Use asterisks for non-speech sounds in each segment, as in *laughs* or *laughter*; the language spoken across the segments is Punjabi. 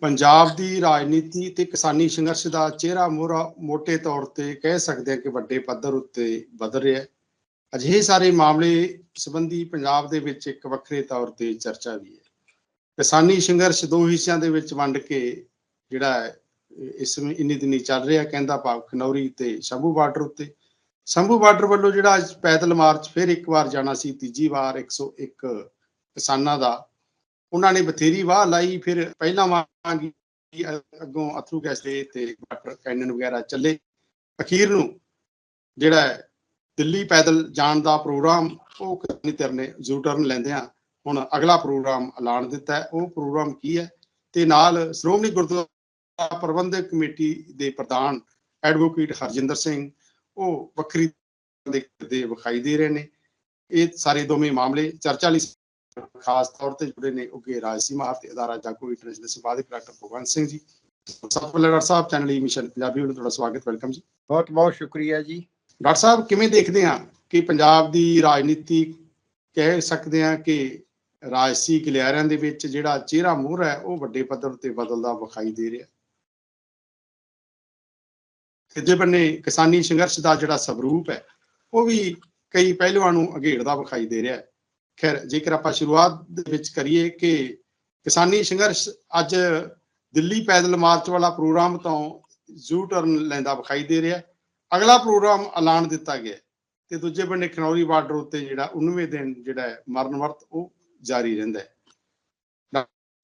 ਪੰਜਾਬ ਦੀ ਰਾਜਨੀਤੀ ਤੇ ਕਿਸਾਨੀ ਸੰਘਰਸ਼ ਦਾ ਚਿਹਰਾ ਮੋਹਰਾ ਮੋٹے ਤੌਰ ਤੇ ਕਹਿ ਸਕਦੇ ਹਾਂ ਕਿ ਵੱਡੇ ਪੱਧਰ ਉੱਤੇ ਬਦਲ ਰਿਹਾ ਹੈ। ਅਜਿਹੇ ਸਾਰੇ ਮਾਮਲੇ ਸੰਬੰਧੀ ਪੰਜਾਬ ਦੇ ਵਿੱਚ ਇੱਕ ਵੱਖਰੇ ਤੌਰ ਤੇ ਚਰਚਾ ਵੀ ਹੈ। ਕਿਸਾਨੀ ਸੰਘਰਸ਼ ਦੋ ਹਿੱਸਿਆਂ ਦੇ ਵਿੱਚ ਵੰਡ ਕੇ ਜਿਹੜਾ ਹੈ, ਇਸ ਨੂੰ ਇੰਨੀ ਦਿਨੀ ਚੱਲ ਰਿਹਾ ਕਹਿੰਦਾ ਭਾਵ ਖਨੌਰੀ ਤੇ ਸ਼ੰਭੂ ਬਾਰਡਰ ਉੱਤੇ। ਸ਼ੰਭੂ ਬਾਰਡਰ ਵੱਲੋਂ ਜਿਹੜਾ ਪੈਦਲ ਮਾਰਚ ਫਿਰ ਇੱਕ ਵਾਰ ਜਾਣਾ ਸੀ, ਤੀਜੀ ਵਾਰ 101 ਕਿਸਾਨਾਂ ਦਾ ਉਹਨਾਂ ਨੇ ਬਥੇਰੀ ਵਾਹ ਲਾਈ, ਫਿਰ ਪਹਿਲਾਂ ਵਾਂਗੀ ਅੱਗੋਂ ਅਥਰੂ ਗੈਸ ਦੇ ਤੇ ਕੈਨਨ ਵਗੈਰਾ ਚੱਲੇ। ਅਖੀਰ ਨੂੰ ਜਿਹੜਾ ਦਿੱਲੀ ਪੈਦਲ ਜਾਣ ਦਾ ਪ੍ਰੋਗਰਾਮ, ਉਹ ਕਿਸਾਨੀ ਧਿਰ ਜ਼ੂ ਟਰਨ ਲੈਂਦੇ ਆ ਹੁਣ ਅਗਲਾ ਪ੍ਰੋਗਰਾਮ ਐਲਾਨ ਦਿੱਤਾ ਉਹ ਪ੍ਰੋਗਰਾਮ ਕੀ ਹੈ? ਤੇ ਨਾਲ ਸ਼੍ਰੋਮਣੀ ਗੁਰਦੁਆਰਾ ਪ੍ਰਬੰਧਕ ਕਮੇਟੀ ਦੇ ਪ੍ਰਧਾਨ ਐਡਵੋਕੇਟ ਹਰਜਿੰਦਰ ਸਿੰਘ, ਉਹ ਵੱਖਰੀ ਦੇ ਵਿਖਾਈ ਦੇ ਰਹੇ ਨੇ। ਇਹ ਸਾਰੇ ਦੋਵੇਂ ਮਾਮਲੇ ਚਰਚਾ ਲਈ ਖਾਸ ਤੌਰ ਤੇ ਜੁੜੇ ਨੇ ਉਗੇ ਰਾਜਸੀ ਮਾਹਰ ਤੇ ਅਦਾਰਾ ਜਾਗੋ ਇੰਟਰਨੈਸ਼ਨਲ ਦੇ ਸੰਪਾਦਕ ਡਾਕਟਰ ਭਗਵੰਤ ਸਿੰਘ ਜੀ। ਡਾਕਟਰ ਸਾਹਿਬ ਚੈਨਲ ਈ ਮਿਸ਼ਨ ਪੰਜਾਬੀ ਵੱਲੋਂ ਤੁਹਾਡਾ ਸਵਾਗਤ ਵੈਲਕਮ ਜੀ। ਬਹੁਤ ਬਹੁਤ ਸ਼ੁਕਰੀਆ ਜੀ। ਡਾਕਟਰ ਸਾਹਿਬ ਕਿਵੇਂ ਦੇਖਦੇ ਆ ਕਿ ਪੰਜਾਬ ਦੀ ਰਾਜਨੀਤੀ ਕਹਿ ਸਕਦੇ ਆ ਕਿ ਰਾਜਸੀ ਗਲਿਆਰਿਆਂ ਦੇ ਵਿੱਚ ਜਿਹੜਾ ਚਿਹਰਾ ਮੋਹਰ ਹੈ ਉਹ ਵੱਡੇ ਪੱਧਰ ਤੇ ਬਦਲਦਾ ਵਿਖਾਈ ਦੇ ਰਿਹਾ। ਤੀਜੇ ਬੰਨੇ ਕਿਸਾਨੀ ਸੰਘਰਸ਼ ਦਾ ਜਿਹੜਾ ਸਵਰੂਪ ਹੈ ਉਹ ਵੀ ਕਈ ਪਹਿਲੂਆਂ ਨੂੰ ਅਘੇੜਦਾ ਵਿਖਾਈ ਦੇ ਰਿਹਾ ਹੈ। ਖੈਰ, ਜੇਕਰ ਆਪਾਂ ਸ਼ੁਰੂਆਤ ਦੇ ਵਿੱਚ ਕਰੀਏ ਕਿ ਕਿਸਾਨੀ ਸੰਘਰਸ਼ ਅੱਜ ਦਿੱਲੀ ਪੈਦਲ ਮਾਰਚ ਵਾਲਾ ਪ੍ਰੋਗਰਾਮ ਤੋਂ ਜ਼ੂ ਟਰਨ ਲੈਂਦਾ ਵਿਖਾਈ ਦੇ ਰਿਹਾ ਅਗਲਾ ਪ੍ਰੋਗਰਾਮ ਐਲਾਨ ਦਿੱਤਾ ਗਿਆ ਤੇ ਦੂਜੇ ਬੰਨੇ ਖਨੌਰੀ ਬਾਰਡਰ ਉੱਤੇ ਜਿਹੜਾ 19ਵੇਂ ਦਿਨ ਜਿਹੜਾ ਹੈ, ਮਰਨ ਵਰਤ ਉਹ ਜਾਰੀ ਰਹਿੰਦਾ ਹੈ।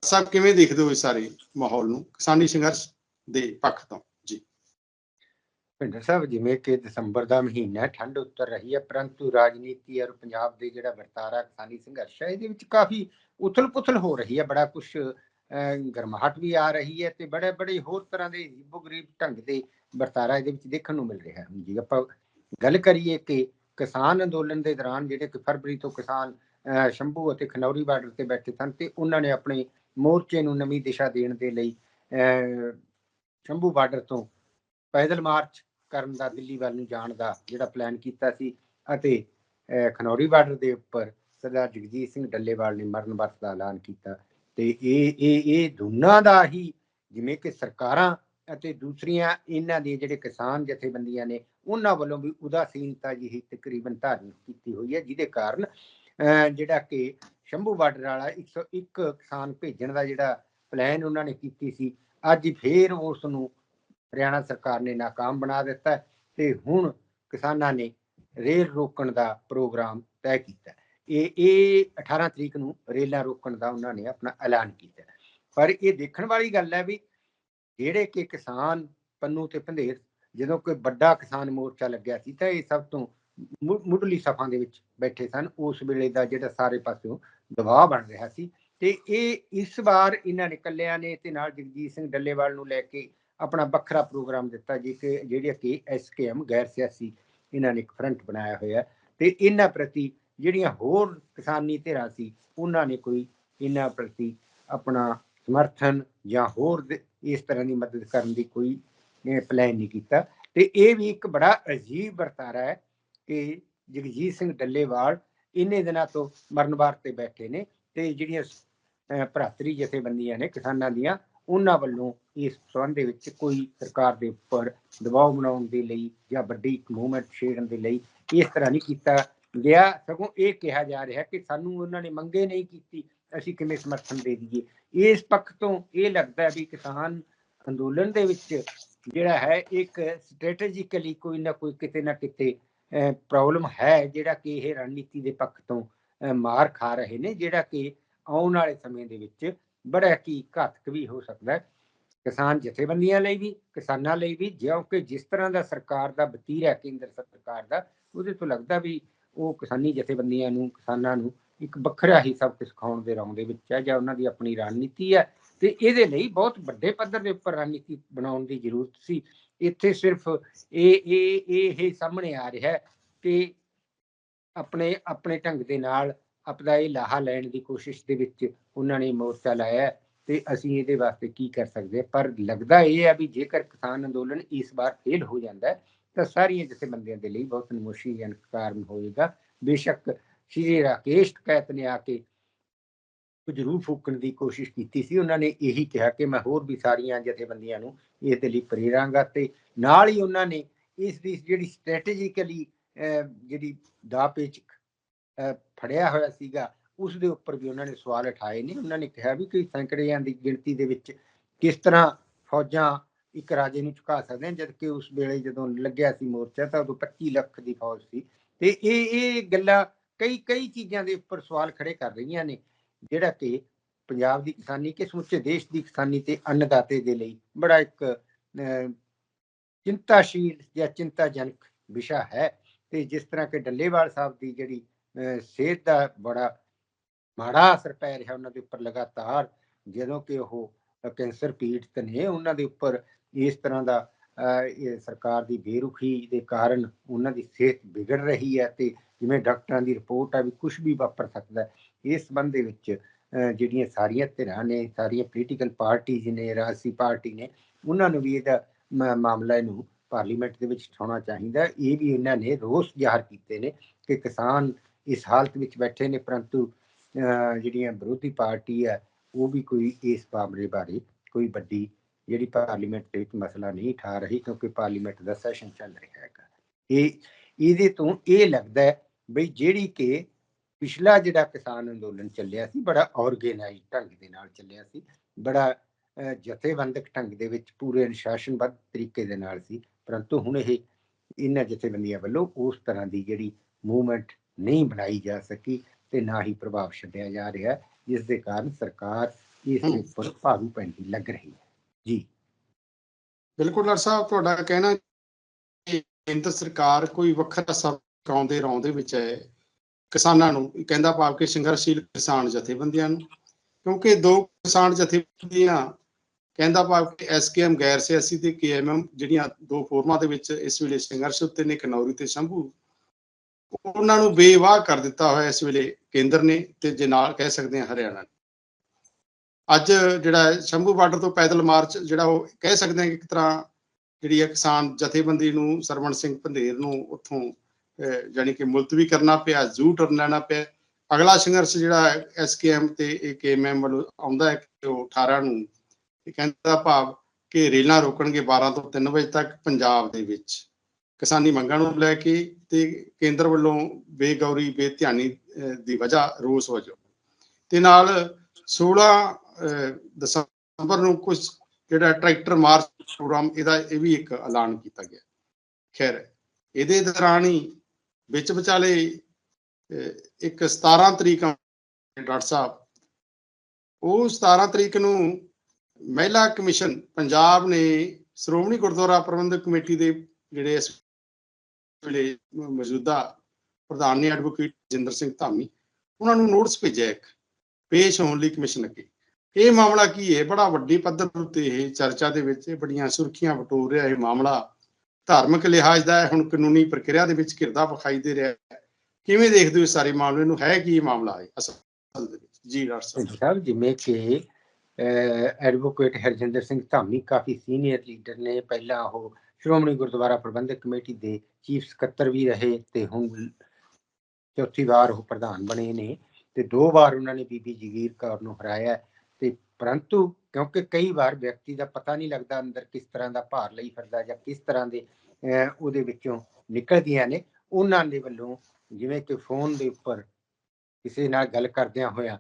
ਸਾਹਿਬ, ਕਿਵੇਂ ਦੇਖਦੇ ਹੋ ਇਸ ਸਾਰੇ ਮਾਹੌਲ ਨੂੰ ਕਿਸਾਨੀ ਸੰਘਰਸ਼ ਦੇ ਪੱਖ ਤੋਂ? ਭਿੰਡਰ ਸਾਹਿਬ, ਜਿਵੇਂ ਕਿ ਦਸੰਬਰ ਦਾ ਮਹੀਨਾ ਠੰਡ ਉਤਰ ਰਹੀ ਹੈ, ਪਰੰਤੂ ਰਾਜਨੀਤੀ ਔਰ ਪੰਜਾਬ ਦੇ ਜਿਹੜਾ ਵਰਤਾਰਾ ਕਿਸਾਨੀ ਸੰਘਰਸ਼ ਹੈ, ਇਹਦੇ ਵਿੱਚ ਕਾਫੀ ਉਥਲ-ਪੁਥਲ ਹੋ ਰਹੀ ਹੈ, ਬੜਾ ਕੁਝ ਗਰਮਾਹਟ ਵੀ ਆ ਰਹੀ ਹੈ ਤੇ ਬੜੇ ਬੜੇ ਹੋਰ ਤਰ੍ਹਾਂ ਦੇ ਗਰੀਬ ਢੰਗ ਦੇ ਵਰਤਾਰਾ ਇਹਦੇ ਵਿੱਚ ਦੇਖਣ ਨੂੰ ਮਿਲ ਰਿਹਾ ਹੈ। ਜੀ, ਆਪਾਂ ਗੱਲ ਕਰੀਏ ਕਿ ਕਿਸਾਨ ਅੰਦੋਲਨ ਦੇ ਦੌਰਾਨ ਜਿਹੜੇ ਕਿ ਫਰਵਰੀ ਤੋਂ ਕਿਸਾਨ ਸ਼ੰਭੂ ਅਤੇ ਖਨੌਰੀ ਬਾਰਡਰ ਤੇ ਬੈਠੇ ਸਨ ਤੇ ਉਹਨਾਂ ਨੇ ਆਪਣੇ ਮੋਰਚੇ ਨੂੰ ਨਵੀਂ ਦਿਸ਼ਾ ਦੇਣ ਦੇ ਲਈ ਸ਼ੰਭੂ ਬਾਰਡਰ ਤੋਂ ਪੈਦਲ ਮਾਰਚ ਕਰਨ ਦਾ, ਦਿੱਲੀ ਵੱਲ ਨੂੰ ਜਾਣ ਦਾ ਜਿਹੜਾ ਪਲਾਨ ਕੀਤਾ ਸੀ ਅਤੇ ਖਨੌਰੀ ਬਾਰਡਰ ਦੇ ਉੱਪਰ ਸਰਦਾਰ ਜਗਜੀਤ ਸਿੰਘ ਡੱਲੇਵਾਲ ਨੇ ਮਰਨ ਵਰਤ ਦਾ ਐਲਾਨ ਕੀਤਾ। ਤੇ ਇਹ ਇਹ ਇਹ ਦੋਨਾਂ ਦਾ ਹੀ ਜਿਵੇਂ ਕਿ ਸਰਕਾਰਾਂ ਅਤੇ ਦੂਸਰੀਆਂ ਇਹਨਾਂ ਦੇ ਜਿਹੜੇ ਕਿਸਾਨ ਜਥੇਬੰਦੀਆਂ ਨੇ, ਉਹਨਾਂ ਵੱਲੋਂ ਵੀ ਉਦਾਸੀਨਤਾ ਜਿਹੀ ਤਕਰੀਬਨ ਧਾਰਨ ਕੀਤੀ ਹੋਈ ਹੈ, ਜਿਹਦੇ ਕਾਰਨ ਜਿਹੜਾ ਕਿ ਸ਼ੰਭੂ ਬਾਰਡਰ ਵਾਲਾ 101 ਕਿਸਾਨ ਭੇਜਣ ਦਾ ਜਿਹੜਾ ਪਲਾਨ ਉਹਨਾਂ ਨੇ ਕੀਤੀ ਸੀ, ਅੱਜ ਫੇਰ ਉਸ ਨੂੰ ਹਰਿਆਣਾ ਸਰਕਾਰ ਨੇ ਨਾਕਾਮ ਬਣਾ ਦਿੱਤਾ ਤੇ ਹੁਣ ਕਿਸਾਨਾਂ ਨੇ ਰੇਲ ਰੋਕਣ ਦਾ ਪ੍ਰੋਗਰਾਮ ਤੈਅ ਕੀਤਾ ਇਹ ਇਹ 18 ਤਰੀਕ ਨੂੰ ਰੇਲਾਂ ਰੋਕਣ ਦਾ ਉਹਨਾਂ ਨੇ ਆਪਣਾ ਐਲਾਨ ਕੀਤਾ ਪਰ ਇਹ ਦੇਖਣ ਵਾਲੀ ਗੱਲ ਹੈ ਵੀ ਜਿਹੜੇ ਕਿ ਕਿਸਾਨ ਪੰਨੂ ਤੇ ਪੰਧੇਰ, ਜਦੋਂ ਕੋਈ ਵੱਡਾ ਕਿਸਾਨ ਮੋਰਚਾ ਲੱਗਿਆ ਸੀ ਤਾਂ ਇਹ ਸਭ ਤੋਂ ਮੁ- ਮੁੱਢਲੀ ਸਫਾਂ ਦੇ ਵਿੱਚ ਬੈਠੇ ਸਨ। ਉਸ ਵੇਲੇ ਦਾ ਜਿਹੜਾ ਸਾਰੇ ਪਾਸਿਓਂ ਦਬਾਅ ਬਣ ਰਿਹਾ ਸੀ। ਤੇ ਇਹ ਇਸ ਵਾਰ ਇਹਨਾਂ ਨੇ ਕੱਲਿਆਂ ਨੇ ਤੇ ਨਾਲ ਜਗਜੀਤ ਸਿੰਘ ਡੱਲੇਵਾਲ ਨੂੰ ਲੈ ਕੇ ਆਪਣਾ ਵੱਖਰਾ ਪ੍ਰੋਗਰਾਮ ਦਿੱਤਾ ਜੀ ਕਿ ਜਿਹੜੇ ਕਿ ਐਸਕੇਐਮ ਗੈਰ ਸਿਆਸੀ, ਇਹਨਾਂ ਨੇ ਇੱਕ ਫਰੰਟ ਬਣਾਇਆ ਹੋਇਆ ਤੇ ਇਹਨਾਂ ਪ੍ਰਤੀ ਜਿਹੜੀਆਂ ਹੋਰ ਕਿਸਾਨੀ ਧਿਰਾਂ ਸੀ, ਉਹਨਾਂ ਨੇ ਕੋਈ ਇਹਨਾਂ ਪ੍ਰਤੀ ਆਪਣਾ ਸਮਰਥਨ ਜਾਂ ਹੋਰ ਇਸ ਤਰ੍ਹਾਂ ਦੀ ਮਦਦ ਕਰਨ ਦੀ ਕੋਈ ਪਲਾਨ ਨਹੀਂ ਕੀਤਾ। ਤੇ ਇਹ ਵੀ ਇੱਕ ਬੜਾ ਅਜੀਬ ਵਰਤਾਰਾ ਹੈ ਕਿ ਜਗਜੀਤ ਸਿੰਘ ਡੱਲੇਵਾਲ ਇੰਨੇ ਦਿਨਾਂ ਤੋਂ ਮਰਨਵਾਰ ਤੇ ਬੈਠੇ ਨੇ ਤੇ ਜਿਹੜੀਆਂ ਭਰਾਤਰੀ ਜਥੇਬੰਦੀਆਂ ਨੇ ਕਿਸਾਨਾਂ ਦੀਆਂ, ਉਹਨਾਂ ਵੱਲੋਂ ਇਸ ਸੰਬੰਧ ਦੇ ਵਿੱਚ ਕੋਈ ਸਰਕਾਰ ਦੇ ਉੱਪਰ ਦਬਾਅ ਬਣਾਉਣ ਦੇ ਲਈ ਜਾਂ ਵੱਡੀ ਇੱਕ ਮੂਵਮੈਂਟ ਛੇੜਨ ਦੇ ਲਈ ਇਸ ਤਰ੍ਹਾਂ ਨਹੀਂ ਕੀਤਾ ਗਿਆ। ਸਗੋਂ ਇਹ ਕਿਹਾ ਜਾ ਰਿਹਾ ਕਿ ਸਾਨੂੰ ਉਹਨਾਂ ਨੇ ਮੰਗੇ ਨਹੀਂ ਕੀਤੀ ਅਸੀਂ ਕਿਵੇਂ ਸਮਰਥਨ ਦੇ ਦਈਏ? ਇਸ ਪੱਖ ਤੋਂ ਇਹ ਲੱਗਦਾ ਹੈ ਵੀ ਕਿਸਾਨ ਅੰਦੋਲਨ ਦੇ ਵਿੱਚ ਜਿਹੜਾ ਹੈ ਇੱਕ ਸਟ੍ਰੈਟੇਜੀਕਲੀ ਕੋਈ ਨਾ ਕੋਈ ਕਿਤੇ ਨਾ ਕਿਤੇ ਪ੍ਰੋਬਲਮ ਹੈ ਜਿਹੜਾ ਕਿ ਇਹ ਰਣਨੀਤੀ ਦੇ ਪੱਖ ਤੋਂ ਅਹ, ਮਾਰ ਖਾ ਰਹੇ ਨੇ ਜਿਹੜਾ ਕਿ ਆਉਣ ਵਾਲੇ ਸਮੇਂ ਦੇ ਵਿੱਚ ਬੜਾ ਕੀ ਘਾਤਕ ਵੀ ਹੋ ਸਕਦਾ ਹੈ। ਕਿਸਾਨ ਜਥੇਬੰਦੀਆਂ ਲਈ ਵੀ, ਕਿਸਾਨਾਂ ਲਈ ਵੀ ਕਿਉਂਕਿ ਜਿਸ ਤਰ੍ਹਾਂ ਦਾ ਸਰਕਾਰ ਦਾ ਵਤੀਰਾ ਹੈ, ਕੇਂਦਰ ਸਰਕਾਰ ਦਾ, ਉਹਦੇ ਤੋਂ ਲੱਗਦਾ ਵੀ ਉਹ ਕਿਸਾਨੀ ਜਥੇਬੰਦੀਆਂ ਨੂੰ, ਕਿਸਾਨਾਂ ਨੂੰ ਇੱਕ ਵੱਖਰਾ ਹੀ ਸਭ ਕੁਝ ਸਿਖਾਉਣ ਦੇ ਰੌਂਗ ਦੇ ਵਿੱਚ ਹੈ ਜਾਂ ਉਹਨਾਂ ਦੀ ਆਪਣੀ ਰਣਨੀਤੀ ਹੈ। ਤੇ ਇਹਦੇ ਲਈ ਬਹੁਤ ਵੱਡੇ ਪੱਧਰ ਦੇ ਉੱਪਰ ਰਣਨੀਤੀ ਬਣਾਉਣ ਦੀ ਜ਼ਰੂਰਤ ਸੀ। ਇੱਥੇ ਸਿਰਫ ਇਹ ਇਹ ਇਹ ਇਹ ਸਾਹਮਣੇ ਆ ਰਿਹਾ ਕਿ ਆਪਣੇ ਆਪਣੇ ਢੰਗ ਦੇ ਨਾਲ ਆਪਦਾ ਇਹ ਲਾਹਾ ਲੈਣ ਦੀ ਕੋਸ਼ਿਸ਼ ਦੇ ਵਿੱਚ ਉਹਨਾਂ ਨੇ ਮੋਰਚਾ ਲਾਇਆ ਤੇ ਅਸੀਂ ਇਹਦੇ ਵਾਸਤੇ ਕੀ ਕਰ ਸਕਦੇ ਹਾਂ। ਪਰ ਲੱਗਦਾ ਇਹ ਹੈ ਵੀ ਜੇਕਰ ਕਿਸਾਨ ਅੰਦੋਲਨ ਇਸ ਵਾਰ ਫੇਲ ਹੋ ਜਾਂਦਾ ਤਾਂ ਸਾਰੀਆਂ ਜਥੇਬੰਦੀਆਂ ਦੇ ਲਈ ਬਹੁਤ ਨਮੋਸ਼ੀਜਨਕ ਕਾਰਨ ਹੋਏਗਾ ਬੇਸ਼ੱਕ ਸ਼੍ਰੀ ਰਾਕੇਸ਼ ਟਕੈਤ ਨੇ ਆ ਕੇ ਕੁਝ ਰੂਹ ਫੂਕਣ ਦੀ ਕੋਸ਼ਿਸ਼ ਕੀਤੀ ਸੀ ਉਹਨਾਂ ਨੇ ਇਹੀ ਕਿਹਾ ਕਿ ਮੈਂ ਹੋਰ ਵੀ ਸਾਰੀਆਂ ਜਥੇਬੰਦੀਆਂ ਨੂੰ ਇਸ ਦੇ ਲਈ ਪ੍ਰੇਰਾਂਗਾ ਤੇ ਨਾਲ ਹੀ ਉਹਨਾਂ ਨੇ ਇਸ ਦੀ ਜਿਹੜੀ ਸਟ੍ਰੈਟੇਜੀਕਲੀ ਜਿਹੜੀ ਦਾ ਪੇਚ ਅਹ, ਫੜਿਆ ਹੋਇਆ ਸੀਗਾ ਉਸ ਦੇ ਉੱਪਰ ਵੀ ਉਹਨਾਂ ਨੇ ਸਵਾਲ ਉਠਾਏ ਨੇ। ਉਹਨਾਂ ਨੇ ਕਿਹਾ ਵੀ ਕਿ ਸੈਂਕੜਿਆਂ ਦੀ ਗਿਣਤੀ ਦੇ ਵਿੱਚ ਕਿਸ ਤਰ੍ਹਾਂ ਫੌਜਾਂ ਇੱਕ ਰਾਜੇ ਨੂੰ ਝੁਕਾ ਸਕਦੇ ਹਨ ਜਦਕਿ ਉਸ ਵੇਲੇ ਜਦੋਂ ਲੱਗਿਆ ਸੀ ਮੋਰਚਾ ਤਾਂ ਉਦੋਂ 25 ਲੱਖ ਦੀ ਫੌਜ ਸੀ। ਤੇ ਇਹ ਇਹ ਗੱਲਾਂ ਕਈ ਕਈ ਚੀਜ਼ਾਂ ਦੇ ਉੱਪਰ ਸਵਾਲ ਖੜੇ ਕਰ ਰਹੀਆਂ ਨੇ ਜਿਹੜਾ ਕਿ ਪੰਜਾਬ ਦੀ ਕਿਸਾਨੀ ਕਿ ਸਮੁੱਚੇ ਦੇਸ਼ ਦੀ ਕਿਸਾਨੀ ਤੇ ਅੰਨਦਾਤੇ ਦੇ ਲਈ ਬੜਾ ਇੱਕ ਅਹ, ਚਿੰਤਾਸ਼ੀਲ ਜਾਂ ਚਿੰਤਾਜਨਕ ਵਿਸ਼ਾ ਹੈ। ਤੇ ਜਿਸ ਤਰ੍ਹਾਂ ਕਿ ਡੱਲੇਵਾਲ ਸਾਹਿਬ ਦੀ ਜਿਹੜੀ ਅਹ, ਸਿਹਤ ਦਾ ਬੜਾ ਮਾੜਾ ਅਸਰ ਪੈ ਰਿਹਾ ਉਹਨਾਂ ਦੇ ਉੱਪਰ ਲਗਾਤਾਰ, ਜਦੋਂ ਕਿ ਉਹ ਕੈਂਸਰ ਪੀੜਤ ਨੇ, ਉਹਨਾਂ ਦੇ ਉੱਪਰ ਇਸ ਤਰ੍ਹਾਂ ਦਾ ਸਰਕਾਰ ਦੀ ਬੇਰੁਖੀ ਦੇ ਕਾਰਨ ਉਹਨਾਂ ਦੀ ਸਿਹਤ ਵਿਗੜ ਰਹੀ ਹੈ ਤੇ ਜਿਵੇਂ ਡਾਕਟਰਾਂ ਦੀ ਰਿਪੋਰਟ ਆ ਵੀ ਕੁਝ ਵੀ ਵਾਪਰ ਸਕਦਾ ਇਸ ਸੰਬੰਧ ਦੇ ਵਿੱਚ ਜਿਹੜੀਆਂ ਸਾਰੀਆਂ ਧਿਰਾਂ ਨੇ, ਸਾਰੀਆਂ ਪੋਲੀਟੀਕਲ ਪਾਰਟੀਆਂ ਨੇ, ਰਾਜਸੀ ਪਾਰਟੀ ਨੇ, ਉਹਨਾਂ ਨੂੰ ਵੀ ਇਹਦਾ ਮਾਮਲਾ ਨੂੰ ਪਾਰਲੀਮੈਂਟ ਦੇ ਵਿੱਚ ਉਠਾਉਣਾ ਚਾਹੀਦਾ। ਇਹ ਵੀ ਇਹਨਾਂ ਨੇ ਰੋਸ ਜ਼ਾਹਰ ਕੀਤੇ ਨੇ ਕਿ ਕਿਸਾਨ ਇਸ ਹਾਲਤ ਵਿੱਚ ਬੈਠੇ ਨੇ, ਪਰੰਤੂ ਜਿਹੜੀਆਂ ਵਿਰੋਧੀ ਪਾਰਟੀ ਹੈ, ਉਹ ਵੀ ਕੋਈ ਇਸ ਮਾਮਲੇ ਬਾਰੇ ਕੋਈ ਵੱਡੀ ਜਿਹੜੀ ਪਾਰਲੀਮੈਂਟ ਦੇ ਵਿੱਚ ਮਸਲਾ ਨਹੀਂ ਉਠਾ ਰਹੀ, ਕਿਉਂਕਿ ਪਾਰਲੀਮੈਂਟ ਦਾ ਸੈਸ਼ਨ ਚੱਲ ਰਿਹਾ ਹੈਗਾ। ਇਹ, ਇਹਦੇ ਤੋਂ ਇਹ ਲੱਗਦਾ ਹੈ ਬਈ ਜਿਹੜੀ ਕਿ ਪਿਛਲਾ ਜਿਹੜਾ ਕਿਸਾਨ ਅੰਦੋਲਨ ਚੱਲਿਆ ਸੀ, ਬੜਾ ਆਰਗੇਨਾਈਜ਼ ਢੰਗ ਦੇ ਨਾਲ ਚੱਲਿਆ ਸੀ, ਬੜਾ ਜਥੇਬੰਦਕ ਢੰਗ ਦੇ ਵਿੱਚ ਪੂਰੇ ਅਨੁਸ਼ਾਸਨਬੱਧ ਤਰੀਕੇ ਦੇ ਨਾਲ ਸੀ, ਪਰੰਤੂ ਹੁਣ ਇਹ, ਇਹਨਾਂ ਜਥੇਬੰਦੀਆਂ ਵੱਲੋਂ ਉਸ ਤਰ੍ਹਾਂ ਦੀ ਜਿਹੜੀ ਮੂਵਮੈਂਟ ਨਹੀਂ ਬਣਾਈ ਜਾ ਸਕੀ ਤੇ ਨਾ ਹੀ ਪ੍ਰਭਾਵ ਛੱਡਿਆ ਜਾ ਰਿਹਾ ਜਿਸ ਦੇ ਕਾਰਨ ਸਰਕਾਰ ਇਸ ਦੇ ਉੱਪਰ ਭਾਰੂ ਪੈਂਦੀ ਲੱਗ ਰਹੀ ਹੈ। ਜੀ। ਬਿਲਕੁਲ ਡਾਕਟਰ ਸਾਹਿਬ ਤੁਹਾਡਾ ਕਹਿਣਾ ਕਿ ਕੇਂਦਰ ਸਰਕਾਰ ਕੋਈ ਵੱਖਰਾ ਸਭ ਕਾਉਂਦੇ ਰੌਂਦੇ ਵਿੱਚ ਹੈ। ਕਿਸਾਨਾਂ ਨੂੰ ਕਹਿੰਦਾ ਭਾਵ ਕਿ ਸੰਘਰਸ਼ੀਲ ਕਿਸਾਨ ਜਥੇਬੰਦੀਆਂ ਨੂੰ ਕਿਉਂਕਿ ਦੋ ਕਿਸਾਨ ਜਥੇਬੰਦੀਆਂ ਕਹਿੰਦਾ ਭਾਵ ਕਿ ਐਸਕੇਐਮ ਗੈਰ ਸਿਆਸੀ ਤੇ ਕੇਐਮਐਮ ਜਿਹੜੀਆਂ ਦੋ ਫੋਰਮਾਂ ਦੇ ਵਿੱਚ ਇਸ ਵੇਲੇ ਸੰਘਰਸ਼ ਉੱਤੇ ਨੇ ਕਨੌਰੀ ਤੇ ਸ਼ੰਭੂ ਉਹਨਾਂ ਨੂੰ ਬੇਵਾਹ ਕਰ ਦਿੱਤਾ ਹੋਇਆ ਇਸ ਵੇਲੇ ਕੇਂਦਰ ਨੇ ਤੇ ਜੇ ਨਾਲ ਕਹਿ ਸਕਦੇ ਹਾਂ ਹਰਿਆਣਾ ਨੇ। ਅੱਜ ਜਿਹੜਾ ਸ਼ੰਭੂ ਬਾਰਡਰ ਤੋਂ ਪੈਦਲ ਮਾਰਚ ਜਿਹੜਾ ਉਹ ਕਹਿ ਸਕਦੇ ਹਾਂ ਕਿ ਇੱਕ ਤਰ੍ਹਾਂ ਜਿਹੜੀ ਹੈ ਕਿਸਾਨ ਜਥੇਬੰਦੀ ਨੂੰ ਸਰਵਣ ਸਿੰਘ ਪੰਧੇਰ ਨੂੰ ਉੱਥੋਂ ਅਹ, ਜਾਣੀ ਕਿ ਮੁਲਤਵੀ ਕਰਨਾ ਪਿਆ ਜ਼ੂ ਟਰਨ ਲੈਣਾ ਪਿਆ ਅਗਲਾ ਸੰਘਰਸ਼ ਜਿਹੜਾ ਐਸਕੇਐਮ ਤੇ ਏਕੇਐਮਐਮ ਵੱਲੋਂ ਆਉਂਦਾ ਹੈ ਕਿ ਉਹ 18 ਨੂੰ ਇਹ ਕਹਿੰਦਾ ਭਾਵ ਕਿ ਰੇਲਾਂ ਰੋਕਣਗੇ 12 ਤੋਂ 3 ਵਜੇ ਤੱਕ ਪੰਜਾਬ ਦੇ ਵਿੱਚ ਕਿਸਾਨੀ ਮੰਗਾਂ ਨੂੰ ਲੈ ਕੇ ਤੇ ਕੇਂਦਰ ਵੱਲੋਂ ਬੇਗੌਰੀ, ਬੇਧਿਆਨੀ ਦੀ ਵਜ੍ਹਾ ਰੋਸ ਵਜੋਂ ਤੇ ਨਾਲ 16 ਦਸੰਬਰ ਨੂੰ ਕੁਝ ਜਿਹੜਾ ਟਰੈਕਟਰ ਮਾਰਚ ਪ੍ਰੋਗਰਾਮ, ਇਹਦਾ ਇਹ ਵੀ ਇੱਕ ਐਲਾਨ ਕੀਤਾ ਗਿਆ। ਖੈਰ, ਇਹਦੇ ਦੌਰਾਨ ਹੀ ਵਿੱਚ ਵਿਚਾਲੇ ਇੱਕ 17 ਤਰੀਕ ਡਾਕਟਰ ਸਾਹਿਬ, ਉਹ 17 ਤਰੀਕ ਨੂੰ ਮਹਿਲਾ ਕਮਿਸ਼ਨ, ਪੰਜਾਬ ਨੇ ਸ਼੍ਰੋਮਣੀ ਗੁਰਦੁਆਰਾ ਪ੍ਰਬੰਧਕ ਕਮੇਟੀ ਦੇ ਜਿਹੜੇ ਵੇਲੇ ਮੌਜੂਦਾ ਪ੍ਰਧਾਨ ਨੇ ਐਡਵੋਕੇਟ ਜਿੰਦਰ ਸਿੰਘ ਧਾਮੀ, ਉਹਨਾਂ ਨੂੰ ਨੋਟਿਸ ਭੇਜਿਆ ਇੱਕ, ਪੇਸ਼ ਹੋਣ ਲਈ ਕਮਿਸ਼ਨ ਅੱਗੇ। ਇਹ ਮਾਮਲਾ ਕੀ ਹੈ? ਬੜਾ ਵੱਡੀ ਪੱਧਰ ਉੱਤੇ ਇਹ ਚਰਚਾ ਦੇ ਵਿੱਚ ਬੜੀਆਂ ਸੁਰਖੀਆਂ ਬਟੋਰ ਰਿਹਾ ਇਹ ਮਾਮਲਾ। ਧਾਰਮਿਕ ਲਿਹਾਜ਼ ਦਾ ਹੁਣ ਕਾਨੂੰਨੀ ਪ੍ਰਕਿਰਿਆ ਦੇ ਵਿੱਚ ਕਿਰਦਾ ਵਿਖਾਈ ਦੇ ਰਿਹਾ ਕਿਵੇਂ ਦੇਖਦੇ ਹੋ ਸਾਰੇ ਮਾਮਲੇ ਨੂੰ? ਹੈ ਕੀ ਇਹ ਮਾਮਲਾ ਹੈ ਅਸਲ ਦੇ ਵਿੱਚ? ਜੀ, ਡਾਕਟਰ ਸਾਹਿਬ। ਸਾਹਿਬ, ਜਿਵੇਂ ਕਿ ਐਡਵੋਕੇਟ ਹਰਜਿੰਦਰ ਸਿੰਘ ਧਾਮੀ ਕਾਫੀ ਸੀਨੀਅਰ ਲੀਡਰ ਨੇ, ਪਹਿਲਾਂ ਉਹ ਸ਼੍ਰੋਮਣੀ ਗੁਰਦੁਆਰਾ ਪ੍ਰਬੰਧਕ ਕਮੇਟੀ ਦੇ ਚੀਫ ਸਕੱਤਰ ਵੀ ਰਹੇ ਤੇ ਹੁਣ ਚੌਥੀ ਵਾਰ ਉਹ ਪ੍ਰਧਾਨ ਬਣੇ ਨੇ ਤੇ ਦੋ ਵਾਰ ਉਹਨਾਂ ਨੇ ਬੀਬੀ ਜਗੀਰ ਕੌਰ ਨੂੰ ਹਰਾਇਆ ਤੇ ਪਰੰਤੂ ਕਿਉਂਕਿ ਕਈ ਵਾਰ ਵਿਅਕਤੀ ਦਾ ਪਤਾ ਨਹੀਂ ਲੱਗਦਾ ਅੰਦਰ ਕਿਸ ਤਰ੍ਹਾਂ ਦਾ ਭਾਰ ਲਈ ਫਿਰਦਾ ਜਾਂ ਕਿਸ ਤਰ੍ਹਾਂ ਦੇ ਅਹ, ਉਹਦੇ ਵਿੱਚੋਂ ਨਿਕਲਦੀਆਂ ਨੇ ਉਹਨਾਂ ਦੇ ਵੱਲੋਂ ਜਿਵੇਂ ਕਿ ਫੋਨ ਦੇ ਉੱਪਰ ਕਿਸੇ ਨਾਲ ਗੱਲ ਕਰਦਿਆਂ ਹੋਇਆ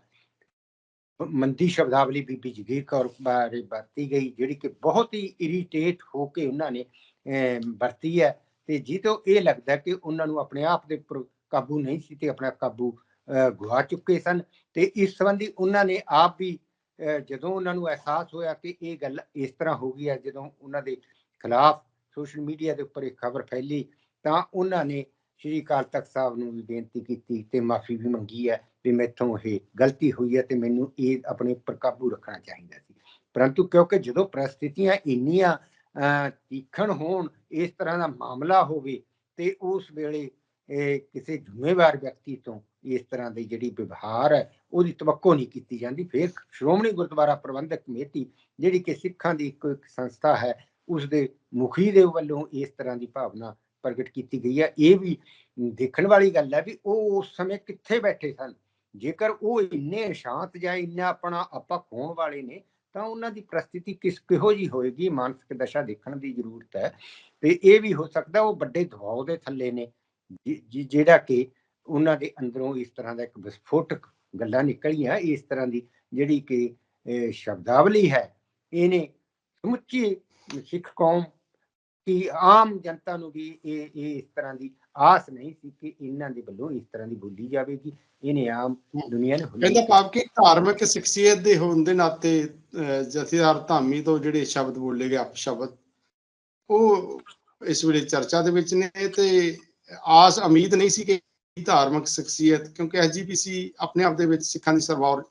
ਮੰਦੀ ਸ਼ਬਦਾਵਲੀ ਬੀਬੀ ਜਗੀਰ ਕੌਰ ਬਾਰੇ ਵਰਤੀ ਗਈ ਜਿਹੜੀ ਕਿ ਬਹੁਤ ਹੀ ਇਰੀਟੇਟ ਹੋ ਕੇ ਉਹਨਾਂ ਨੇ ਵਰਤੀ ਹੈ ਤੇ ਜਿੱਤੋਂ ਇਹ ਲੱਗਦਾ ਕਿ ਉਹਨਾਂ ਨੂੰ ਆਪਣੇ ਆਪ ਦੇ ਉੱਪਰ ਕਾਬੂ ਨਹੀਂ ਸੀ ਤੇ ਆਪਣਾ ਕਾਬੂ ਅਹ, ਗਵਾ ਚੁੱਕੇ ਸਨ ਤੇ ਇਸ ਸੰਬੰਧੀ ਉਹਨਾਂ ਨੇ ਆਪ ਵੀ ਜਦੋਂ ਉਹਨਾਂ ਨੂੰ ਅਹਿਸਾਸ ਹੋਇਆ ਕਿ ਇਹ ਗੱਲ ਇਸ ਤਰ੍ਹਾਂ ਹੋ ਗਈ ਹੈ ਜਦੋਂ ਉਹਨਾਂ ਦੇ ਖਿਲਾਫ ਸੋਸ਼ਲ ਮੀਡੀਆ ਦੇ ਉੱਪਰ ਇਹ ਖਬਰ ਫੈਲੀ ਤਾਂ ਉਹਨਾਂ ਨੇ ਸ਼੍ਰੀ ਅਕਾਲ ਤਖਤ ਸਾਹਿਬ ਨੂੰ ਵੀ ਬੇਨਤੀ ਕੀਤੀ ਤੇ ਮਾਫੀ ਵੀ ਮੰਗੀ ਹੈ ਵੀ ਮੈਥੋਂ ਇਹ ਗਲਤੀ ਹੋਈ ਹੈ ਤੇ ਮੈਨੂੰ ਇਹ ਆਪਣੇ ਉੱਪਰ ਕਾਬੂ ਰੱਖਣਾ ਚਾਹੀਦਾ ਸੀ। ਪਰੰਤੂ ਕਿਉਂਕਿ ਜਦੋਂ ਪ੍ਰਸਥਿਤੀਆਂ ਇੰਨੀਆਂ ਤੀਖਣ ਹੋਣ, ਇਸ ਤਰ੍ਹਾਂ ਦਾ ਮਾਮਲਾ ਹੋਵੇ ਤੇ ਉਸ ਵੇਲੇ ਕਿਸੇ ਜ਼ਿੰਮੇਵਾਰ ਵਿਅਕਤੀ ਤੋਂ ਇਸ ਤਰ੍ਹਾਂ ਦੀ ਜਿਹੜੀ ਵਿਵਹਾਰ ਹੈ, ਉਹਦੀ ਤਵੱਕੋ ਨਹੀਂ ਕੀਤੀ ਜਾਂਦੀ। ਫਿਰ ਸ਼੍ਰੋਮਣੀ ਗੁਰਦੁਆਰਾ ਪ੍ਰਬੰਧਕ ਕਮੇਟੀ, ਜਿਹੜੀ ਕਿ ਸਿੱਖਾਂ ਦੀ ਇੱਕ ਇੱਕ ਸੰਸਥਾ ਹੈ ਉਸ ਦੇ ਮੁਖੀ ਦੇ ਵੱਲੋਂ ਇਸ ਤਰ੍ਹਾਂ ਦੀ ਭਾਵਨਾ ਪ੍ਰਗਟ ਕੀਤੀ ਗਈ ਹੈ। ਇਹ ਵੀ ਦੇਖਣ ਵਾਲੀ ਗੱਲ ਹੈ ਵੀ ਉਹ ਉਸ ਸਮੇਂ ਕਿੱਥੇ ਬੈਠੇ ਸਨ। ਜੇਕਰ ਉਹ ਇੰਨੇ ਸ਼ਾਂਤ ਜਾਂ ਇੰਨਾ ਆਪਣਾ, ਆਪਾ ਖੋਣ ਵਾਲੇ ਨੇ ਤਾਂ ਉਹਨਾਂ ਦੀ ਪ੍ਰਸਥਿਤੀ ਕਿਸ ਕਿਹੋ ਜੀ ਹੋਏਗੀ? ਮਾਨਸਿਕ ਦਸ਼ਾ ਦੇਖਣ ਦੀ ਜ਼ਰੂਰਤ ਹੈ। ਤੇ ਇਹ ਵੀ ਹੋ ਸਕਦਾ ਉਹ ਵੱਡੇ ਦਬਾਅ ਦੇ ਥੱਲੇ ਨੇ ਜਿਹੜਾ ਕਿ ਉਹਨਾਂ ਦੇ ਅੰਦਰੋਂ ਇਸ ਤਰ੍ਹਾਂ ਦਾ ਇੱਕ ਵਿਸਫੋਟਕ ਗੱਲਾਂ ਨਿਕਲੀਆਂ। ਇਸ ਤਰ੍ਹਾਂ ਦੀ ਜਿਹੜੀ ਕਿ ਸ਼ਬਦਾਵਲੀ ਹੈ, ਇਹਨੇ ਸਮੁੱਚੀ ਸਿੱਖ ਕੌਮ ਕਿ ਆਮ ਜਨਤਾ ਨੂੰ ਵੀ ਇਹ ਇਸ ਤਰ੍ਹਾਂ ਦੀ ਆਸ ਨਹੀਂ ਸੀ ਕਿ ਇਹਨਾਂ ਦੇ ਵੱਲੋਂ ਇਸ ਤਰ੍ਹਾਂ ਦੀ ਬੋਲੀ ਜਾਵੇਗੀ। ਇਹਨੇ ਆਮ ਦੁਨੀਆ ਨੇ ਕਹਿੰਦਾ ਭਾਵ ਕਿ ਧਾਰਮਿਕ ਸ਼ਖਸੀਅਤ ਦੇ ਹੋਣ ਦੇ ਨਾਤੇ ਜਥੇਦਾਰ ਧਾਮੀ ਤੋਂ ਜਿਹੜੇ ਸ਼ਬਦ ਬੋਲੇ ਗਏ ਅਪਸ਼ਬਦ, ਉਹ ਇਸ ਵੇਲੇ ਚਰਚਾ ਦੇ ਵਿੱਚ ਨੇ ਤੇ ਆਸ ਉਮੀਦ ਨਹੀਂ ਸੀ ਕਿ ਧਾਰਮਿਕ ਸ਼ਖਸੀਅਤ, ਕਿਉਂਕਿ ਐਸਜੀਪੀਸੀ ਆਪਣੇ ਆਪ ਦੇ ਵਿੱਚ ਸਿੱਖਾਂ ਦੀ ਸਰਵੌਰ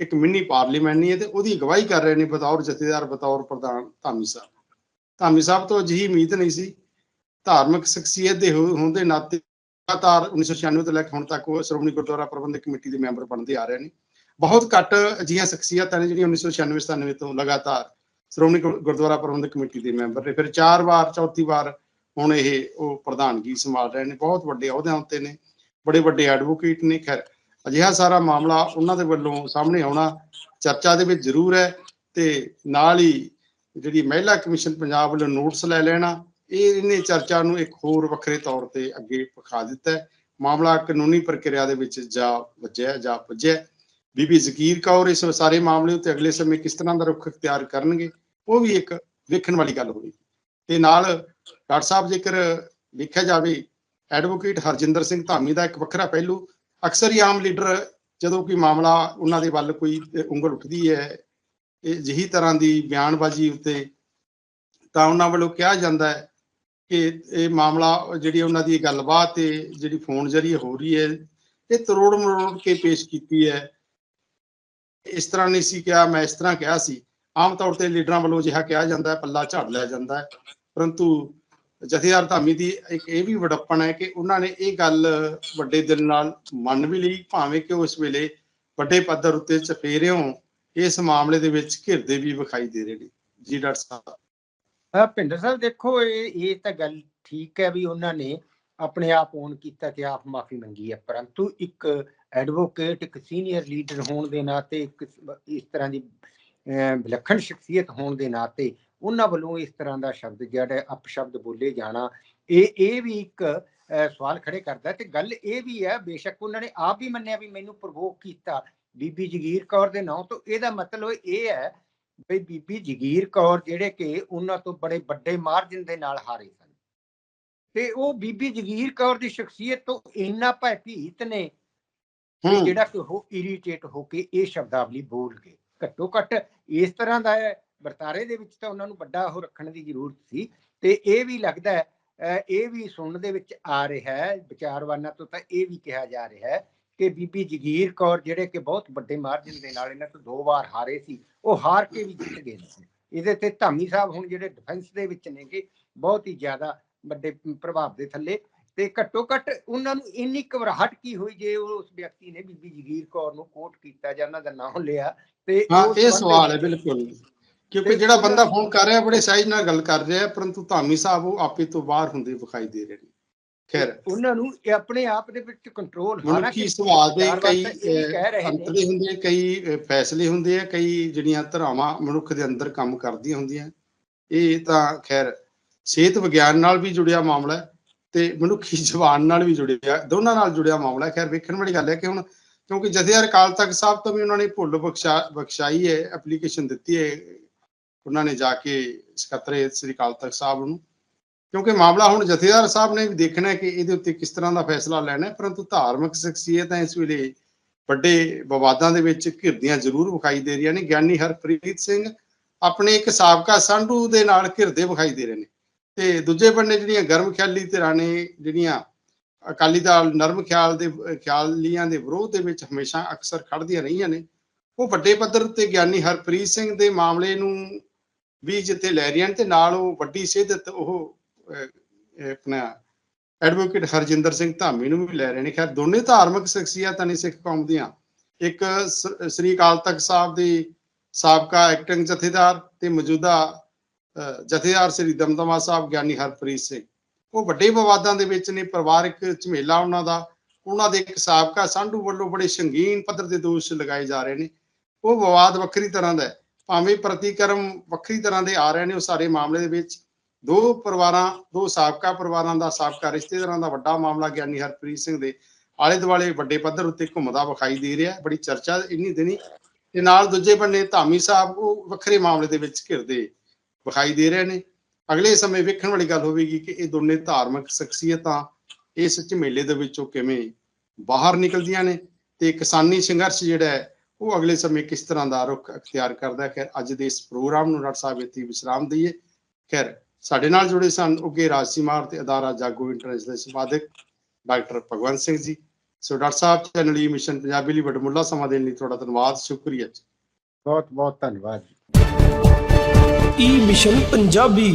ਇੱਕ ਮਿੰਨੀ ਪਾਰਲੀਮੈਂਟ ਨਹੀਂ ਹੈ ਤੇ ਉਹਦੀ ਅਗਵਾਈ ਕਰ ਰਹੇ ਨੇ ਬਤੌਰ ਜਥੇਦਾਰ, ਬਤੌਰ ਪ੍ਰਧਾਨ ਧਾਮੀ ਸਾਹਿਬ। ਧਾਮੀ ਸਾਹਿਬ ਤੋਂ ਅਜਿਹੀ ਉਮੀਦ ਨਹੀਂ ਸੀ ਧਾਰਮਿਕ ਸ਼ਖਸੀਅਤ ਦੇ ਹੋ- ਹੋਣ ਦੇ ਨਾਤੇ ਲਗਾਤਾਰ 1996 ਤੋਂ ਲੈ ਕੇ ਹੁਣ ਤੱਕ ਉਹ ਸ਼੍ਰੋਮਣੀ ਗੁਰਦੁਆਰਾ ਪ੍ਰਬੰਧਕ ਕਮੇਟੀ ਦੇ ਮੈਂਬਰ ਬਣਦੇ ਆ ਰਹੇ ਨੇ। ਬਹੁਤ ਘੱਟ ਅਜਿਹੀਆਂ ਸ਼ਖਸੀਅਤਾਂ ਨੇ ਜਿਹੜੀਆਂ 1996 97 ਤੋਂ ਲਗਾਤਾਰ ਸ਼੍ਰੋਮਣੀ ਗੁਰ- ਗੁਰਦੁਆਰਾ ਪ੍ਰਬੰਧਕ ਕਮੇਟੀ ਦੇ ਮੈਂਬਰ ਨੇ। ਫਿਰ ਚਾਰ ਵਾਰ, ਚੌਥੀ ਵਾਰ ਹੁਣ ਇਹ ਉਹ ਪ੍ਰਧਾਨਗੀ ਸੰਭਾਲ ਰਹੇ ਨੇ। ਬਹੁਤ ਵੱਡੇ ਅਹੁਦਿਆਂ ਉੱਤੇ ਨੇ, ਬੜੇ ਵੱਡੇ ਐਡਵੋਕੇਟ ਨੇ। ਖੈਰ, ਅਜਿਹਾ ਸਾਰਾ ਮਾਮਲਾ ਉਹਨਾਂ ਦੇ ਵੱਲੋਂ ਸਾਹਮਣੇ ਆਉਣਾ ਚਰਚਾ ਦੇ ਵਿੱਚ ਜ਼ਰੂਰ ਹੈ ਤੇ ਨਾਲ ਹੀ ਜਿਹੜੀ ਮਹਿਲਾ ਕਮਿਸ਼ਨ ਪੰਜਾਬ ਵੱਲੋਂ ਨੋਟਿਸ ਲੈ ਲੈਣਾ ਇਹ ਇਹਨੇ ਚਰਚਾ ਨੂੰ ਇੱਕ ਹੋਰ ਵੱਖਰੇ ਤੌਰ ਤੇ ਅੱਗੇ ਪਖਾ ਦਿੱਤਾ ਹੈ। ਮਾਮਲਾ ਕਾਨੂੰਨੀ ਪ੍ਰਕਿਰਿਆ ਦੇ ਵਿੱਚ ਜਾ ਵੱਜਿਆ, ਜਾਂ ਪੁੱਜਿਆ ਬੀਬੀ ਜ਼ਕੀਰ ਕੌਰ ਇਸ ਸਾਰੇ ਮਾਮਲੇ ਉੱਤੇ ਅਗਲੇ ਸਮੇਂ ਕਿਸ ਤਰ੍ਹਾਂ ਦਾ ਰੁਖ ਅਖਤਿਆਰ ਕਰਨਗੇ, ਉਹ ਵੀ ਇੱਕ ਵੇਖਣ ਵਾਲੀ ਗੱਲ ਹੋਵੇਗੀ। ਤੇ ਨਾਲ ਡਾਕਟਰ ਸਾਹਿਬ, ਜੇਕਰ ਵੇਖਿਆ ਜਾਵੇ, ਐਡਵੋਕੇਟ ਹਰਜਿੰਦਰ ਸਿੰਘ ਧਾਮੀ ਦਾ ਇੱਕ ਵੱਖਰਾ ਪਹਿਲੂ, ਅਕਸਰ ਹੀ ਆਮ ਲੀਡਰ ਜਦੋਂ ਕੋਈ ਮਾਮਲਾ ਉਹਨਾਂ ਦੇ ਵੱਲ ਕੋਈ ਉਂਗਲ ਉੱਠਦੀ ਹੈ, ਇਹ ਜਿਹੀ ਤਰ੍ਹਾਂ ਦੀ ਬਿਆਨਬਾਜ਼ੀ ਉੱਤੇ ਤਾਂ ਉਹਨਾਂ ਵੱਲੋਂ ਕਿਹਾ ਜਾਂਦਾ ਹੈ ਕਿ ਇਹ ਮਾਮਲਾ ਜਿਹੜੀ ਉਹਨਾਂ ਦੀ ਗੱਲਬਾਤ ਤੇ ਜਿਹੜੀ ਫੋਨ ਜਰੀਏ ਹੋ ਰਹੀ ਹੈ, ਇਹ ਤਰੋੜ ਮਰੋੜ ਕੇ ਪੇਸ਼ ਕੀਤੀ ਹੈ। ਇਸ ਤਰ੍ਹਾਂ ਨਹੀਂ ਸੀ ਕਿਹਾ, ਮੈਂ ਇਸ ਤਰ੍ਹਾਂ ਕਿਹਾ ਸੀ। ਆਮ ਤੌਰ ਤੇ ਲੀਡਰਾਂ ਵੱਲੋਂ ਜਿਹਾ ਕਿਹਾ ਜਾਂਦਾ ਹੈ, ਪੱਲਾ ਝਾੜ ਲਿਆ ਜਾਂਦਾ ਹੈ। ਪਰੰਤੂ ਜਥੇਦਾਰ ਧਾਮੀ ਦੀ ਇੱਕ ਇਹ ਵੀ ਵਡੱਪਣ ਹੈ ਕਿ ਉਹਨਾਂ ਨੇ ਇਹ ਗੱਲ ਵੱਡੇ ਦਿਲ ਨਾਲ ਮੰਨ ਵੀ ਲਈ, ਭਾਵੇਂ ਕਿ ਉਸ ਵੇਲੇ ਵੱਡੇ ਪੱਧਰ ਉੱਤੇ ਚਫੇਰਿਓਂ ਇਸ ਮਾਮਲੇ ਦੇ ਵਿੱਚ ਘਿਰਦੇ ਵੀ ਵਿਖਾਈ ਦੇ ਰਹੇ ਨੇ। ਜੀ ਡਾਕਟਰ ਸਾਹਿਬ। ਭਿੰਦਰ ਸਾਹਿਬ ਦੇਖੋ, ਇਹ ਇਹ ਤਾਂ ਗੱਲ ਠੀਕ ਹੈ ਵੀ ਉਹਨਾਂ ਨੇ ਆਪਣੇ ਆਪ ਓਨ ਕੀਤਾ ਤੇ ਆਪ ਮਾਫੀ ਮੰਗੀ ਹੈ, ਪਰੰਤੂ ਇੱਕ ਐਡਵੋਕੇਟ ਇੱਕ ਸੀਨੀਅਰ ਲੀਡਰ ਹੋਣ ਦੇ ਨਾਤੇ, ਇੱਕ ਇਸ ਤਰ੍ਹਾਂ ਦੀ ਵਿਲੱਖਣ ਸ਼ਖਸੀਅਤ ਹੋਣ ਦੇ ਨਾਤੇ ਉਹਨਾਂ ਵੱਲੋਂ ਇਸ ਤਰ੍ਹਾਂ ਦਾ ਸ਼ਬਦ ਜਿਹੜਾ ਅਪਸ਼ਬਦ ਬੋਲੇ ਜਾਣਾ, ਇਹ ਇਹ ਵੀ ਇੱਕ ਸਵਾਲ ਖੜੇ ਕਰਦਾ ਤੇ ਗੱਲ ਇਹ ਵੀ ਹੈ, ਬੇਸ਼ੱਕ ਉਹਨਾਂ ਨੇ ਆਪ ਵੀ ਮੰਨਿਆ ਵੀ ਮੈਨੂੰ ਪ੍ਰਵੋਕ ਕੀਤਾ। ਬੀਬੀ ਜਗੀਰ ਕੌਰ ਦੇ ਨਾਂ ਤੋਂ ਇਹਦਾ ਮਤਲਬ ਇਹ ਹੈ ਬਈ ਬੀਬੀ ਜਗੀਰ ਕੌਰ ਜਿਹੜੇ ਕਿ ਉਹਨਾਂ ਤੋਂ ਬੜੇ ਵੱਡੇ ਮਾਰਜਨ ਦੇ ਨਾਲ ਹਾਰੇ ਸਨ। ਤੇ ਉਹ ਬੀਬੀ ਜਗੀਰ ਕੌਰ ਦੀ ਸ਼ਖਸੀਅਤ ਤੋਂ ਇੰਨਾ ਭੈਭੀਤ ਨੇ ਕਿ ਜਿਹੜਾ ਕਿ ਉਹ ਇਰੀਟੇਟ ਹੋ ਕੇ ਇਹ ਸ਼ਬਦਾਵਲੀ ਬੋਲ ਗਏ ਘੱਟੋ ਘੱਟ ਇਸ ਤਰ੍ਹਾਂ ਦਾ ਵਰਤਾਰੇ ਦੇ ਵਿੱਚ ਤਾਂ ਉਹਨਾਂ ਨੂੰ ਵੱਡਾ ਉਹ ਰੱਖਣ ਦੀ ਜ਼ਰੂਰਤ ਸੀ। ਤੇ ਇਹ ਵੀ ਲੱਗਦਾ ਹੈ ਇਹ ਵੀ ਸੁਣਨ ਦੇ ਵਿੱਚ ਆ ਰਿਹਾ ਹੈ ਵਿਚਾਰਵਾਨਾਂ ਤੋਂ ਤਾਂ ਇਹ ਵੀ ਕਿਹਾ ਜਾ ਰਿਹਾ ਹੈ ਕਿ ਬੀਬੀ ਜਗੀਰ ਕੌਰ ਜਿਹੜੇ ਕਿ ਬਹੁਤ ਵੱਡੇ ਮਾਰਜਨ ਦੇ ਨਾਲ ਇਹਨਾਂ ਤੋਂ ਦੋ ਵਾਰ ਹਾਰੇ ਸੀ ਉਹ ਹਾਰ ਕੇ ਵੀ ਜਿੱਤ ਗਏ ਨੇ ਇਹਦੇ ਤੇ ਧਾਮੀ ਸਾਹਿਬ ਹੁਣ ਜਿਹੜੇ ਡਿਫੈਂਸ ਦੇ ਵਿੱਚ ਨੇਗੇ ਬਹੁਤ ਹੀ ਜ਼ਿਆਦਾ ਵੱਡੇ ਪ੍ਰਭਾਵ ਦੇ ਥੱਲੇ। ਤੇ ਘੱਟੋ ਘੱਟ ਉਹਨਾਂ ਨੂੰ ਇੰਨੀ ਘਬਰਾਹਟ ਕੀ ਹੋਈ ਜੇ ਉਹ ਉਸ ਵਿਅਕਤੀ ਨੇ ਬੀਬੀ ਜਗੀਰ ਕੌਰ ਨੂੰ ਕੋਟ ਕੀਤਾ ਜਾਂ ਉਹਨਾਂ ਦਾ ਨਾਮ ਲਿਆ? ਤੇ ਹਾਂ ਇਹ ਸਵਾਲ ਹੈ ਬਿਲਕੁਲ। ਕਿਉਂਕਿ ਜਿਹੜਾ ਬੰਦਾ ਫੋਨ ਕਰ ਰਿਹਾ ਬੜੇ ਸਾਈਜ਼ ਨਾਲ ਗੱਲ ਕਰ ਰਿਹਾ ਪਰੰਤੂ ਧਾਮੀ ਸਾਹਿਬ ਉਹ ਆਪੇ ਤੋਂ ਬਾਹਰ ਹੁੰਦੇ ਵਿਖਾਈ ਦੇ ਰਹੇ ਨੇ। ਖੈਰ। ਉਹਨਾਂ ਨੂੰ ਇਹ ਆਪਣੇ ਆਪ ਦੇ ਵਿੱਚ ਕੰਟਰੋਲ ਮਨੁੱਖੀ ਸੁਭਾਅ ਦੇ ਕਈ ਅੰਤਰੇ ਹੁੰਦੇ ਆ, ਕਈ ਫੈਸਲੇ ਹੁੰਦੇ ਆ ਕਈ ਜਿਹੜੀਆਂ ਧਰਾਵਾਂ ਮਨੁੱਖ ਦੇ ਅੰਦਰ ਕੰਮ ਕਰਦੀਆਂ ਹੁੰਦੀਆਂ। ਇਹ ਤਾਂ ਖੈਰ ਸਿਹਤ ਵਿਗਿਆਨ ਨਾਲ ਵੀ ਜੁੜਿਆ ਮਾਮਲਾ ਹੈ ਤੇ ਮਨੁੱਖੀ *laughs* ਜ਼ੁਬਾਨ ਨਾਲ ਵੀ ਜੁੜਿਆ ਦੋਨਾਂ ਨਾਲ ਜੁੜਿਆ ਮਾਮਲਾ ਹੈ। ਖੈਰ ਵੇਖਣ ਵਾਲੀ ਗੱਲ ਹੈ ਕਿ ਹੁਣ ਕਿਉਂਕਿ ਜਥੇਦਾਰ ਅਕਾਲ ਤਖਤ ਸਾਹਿਬ ਤੋਂ ਵੀ ਉਹਨਾਂ ਨੇ ਭੁੱਲ ਬਖਸ਼ਾ ਬਖਸ਼ਾਈ ਹੈ ਐਪਲੀਕੇਸ਼ਨ ਦਿੱਤੀ ਹੈ। ਉਹਨਾਂ ਨੇ ਜਾ ਕੇ ਸਕੱਤਰੇ ਸ੍ਰੀ ਅਕਾਲ ਤਖਤ ਸਾਹਿਬ ਨੂੰ। ਕਿਉਂਕਿ ਮਾਮਲਾ ਹੁਣ ਜਥੇਦਾਰ ਸਾਹਿਬ ਨੇ ਵੀ ਦੇਖਣਾ ਹੈ ਕਿ ਇਹਦੇ ਉੱਤੇ ਕਿਸ ਤਰ੍ਹਾਂ ਦਾ ਫੈਸਲਾ ਲੈਣਾ ਹੈ, ਪਰੰਤੂ ਧਾਰਮਿਕ ਸ਼ਖਸੀਅਤਾਂ ਇਸ ਵੇਲੇ ਵੱਡੇ ਵਿਵਾਦਾਂ ਦੇ ਵਿੱਚ ਘਿਰਦੀਆਂ ਜ਼ਰੂਰ ਵਿਖਾਈ ਦੇ ਰਹੀਆਂ ਨੇ। ਗਿਆਨੀ ਹਰਪ੍ਰੀਤ ਸਿੰਘ ਆਪਣੇ ਇੱਕ ਸਾਬਕਾ ਸੰਧੂ ਦੇ ਨਾਲ ਘਿਰਦੇ ਵਿਖਾਈ ਦੇ ਰਹੇ ਨੇ। ਤੇ ਦੂਜੇ ਬੰਨੇ ਜਿਹੜੀਆਂ ਗਰਮ ਖਿਆਲੀ ਧਿਰਾਂ ਨੇ, ਜਿਹੜੀਆਂ ਅਕਾਲੀ ਦਲ ਨਰਮ ਖਿਆਲ ਦੇ, ਖਿਆਲੀਆਂ ਦੇ ਵਿਰੋਧ ਦੇ ਵਿੱਚ ਹਮੇਸ਼ਾ ਅਕਸਰ ਖੜਦੀਆਂ ਰਹੀਆਂ ਨੇ, ਉਹ ਵੱਡੇ ਪੱਧਰ ਤੇ ਗਿਆਨੀ ਹਰਪ੍ਰੀਤ ਸਿੰਘ ਦੇ ਮਾਮਲੇ ਨੂੰ ਵੀ ਜਿੱਥੇ ਲੈ ਰਹੀਆਂ ਨੇ ਤੇ ਨਾਲ ਉਹ ਵੱਡੀ ਸਿੱਧਤ ਉਹ ਆਪਣਾ ਐਡਵੋਕੇਟ ਹਰਜਿੰਦਰ ਸਿੰਘ ਧਾਮੀ ਨੂੰ ਵੀ ਲੈ ਰਹੇ ਨੇ। ਖੈਰ, ਦੋਨੇ ਧਾਰਮਿਕ ਸ਼ਖਸੀਅਤਾਂ ਨੇ ਸਿੱਖ ਕੌਮ ਦੀਆਂ। ਇੱਕ ਸ੍ਰੀ ਅਕਾਲ ਤਖਤ ਸਾਹਿਬ ਦੇ ਸਾਬਕਾ ਐਕਟਿੰਗ ਜਥੇਦਾਰ ਤੇ ਮੌਜੂਦਾ ਜਥੇਦਾਰ ਸ੍ਰੀ ਦਮਦਮਾ ਸਾਹਿਬ ਗਿਆਨੀ ਹਰਪ੍ਰੀਤ ਸਿੰਘ। ਉਹ ਵੱਡੇ ਵਿਵਾਦਾਂ ਦੇ ਵਿੱਚ ਨੇ, ਪਰਿਵਾਰਕ ਝਮੇਲਾ ਉਹਨਾਂ ਦਾ। ਉਹਨਾਂ ਦੇ ਇੱਕ ਸਾਬਕਾ ਸੰਧੂ ਵੱਲੋਂ ਬੜੇ ਸੰਗੀਨ ਪੱਧਰ ਦੇ ਦੋਸ਼ ਲਗਾਏ ਜਾ ਰਹੇ ਨੇ। ਉਹ ਵਿਵਾਦ ਵੱਖਰੀ ਤਰ੍ਹਾਂ ਦਾ ਹੈ। ਭਾਵੇਂ ਪ੍ਰਤੀਕਰਮ ਵੱਖਰੀ ਤਰ੍ਹਾਂ ਦੇ ਆ ਰਹੇ ਨੇ ਉਹ ਸਾਰੇ ਮਾਮਲੇ ਦੇ ਵਿੱਚ। ਦੋ ਪਰਿਵਾਰਾਂ, ਦੋ ਸਾਬਕਾ ਪਰਿਵਾਰਾਂ ਦਾ ਸਾਬਕਾ ਰਿਸ਼ਤੇਦਾਰਾਂ ਦਾ ਵੱਡਾ ਮਾਮਲਾ ਗਿਆਨੀ ਹਰਪ੍ਰੀਤ ਸਿੰਘ ਦੇ ਆਲੇ ਦੁਆਲੇ ਵੱਡੇ ਪੱਧਰ ਉੱਤੇ ਘੁੰਮਦਾ ਵਿਖਾਈ ਦੇ ਰਿਹਾ ਬੜੀ ਚਰਚਾ ਇੰਨੀ ਦਿਨੀ ਤੇ ਨਾਲ ਦੂਜੇ ਬੰਨੇ ਧਾਮੀ ਸਾਹਿਬ, ਉਹ ਵੱਖਰੇ ਮਾਮਲੇ ਦੇ ਵਿੱਚ ਘਿਰਦੇ ਵਿਖਾਈ ਦੇ ਰਹੇ ਨੇ। ਅਗਲੇ ਸਮੇਂ ਵੇਖਣ ਵਾਲੀ ਗੱਲ ਹੋਵੇਗੀ ਕਿ ਇਹ ਦੋਨੇ ਧਾਰਮਿਕ ਸ਼ਖਸੀਅਤਾਂ ਇਸ ਝਮੇਲੇ ਦੇ ਵਿੱਚੋਂ ਕਿਵੇਂ ਬਾਹਰ ਨਿਕਲਦੀਆਂ ਨੇ ਤੇ ਕਿਸਾਨੀ ਸੰਘਰਸ਼ ਜਿਹੜਾ ਹੈ, ਉਹ ਅਗਲੇ ਸਮੇਂ ਕਿਸ ਤਰ੍ਹਾਂ ਦਾ ਰੁਖ ਅਖਤਿਆਰ ਕਰਦਾ ਹੈ? ਖੈਰ, ਅੱਜ ਦੇ ਇਸ ਪ੍ਰੋਗਰਾਮ ਨੂੰ ਡਾਕਟਰ ਸਾਹਿਬ ਇੱਥੇ ਵਿਸਰਾਮ ਦਈਏ। ਖੈਰ ਸਾਡੇ ਨਾਲ ਜੁੜੇ ਸਨ ਉੱਗੇ ਰਾਜ ਸੀਮਾਰ ਤੇ ਅਦਾਰਾ ਜਾਗੋ ਇੰਟਰਨੈਸ਼ਨਲ ਸੰਪਾਦਕ doctor Bhagwant Singh ji. So doctor ਸਾਹਿਬ ਚੈਨਲ ਈ ਮਿਸ਼ਨ ਪੰਜਾਬੀ ਲਈ ਵਡਮੁੱਲਾ ਸਮਾਂ ਦੇਣ ਲਈ ਤੁਹਾਡਾ ਧੰਨਵਾਦ ਸ਼ੁਕਰੀਆ ਜੀ। ਬਹੁਤ ਬਹੁਤ ਧੰਨਵਾਦ ਈ ਮਿਸ਼ਨ e ਪੰਜਾਬੀ।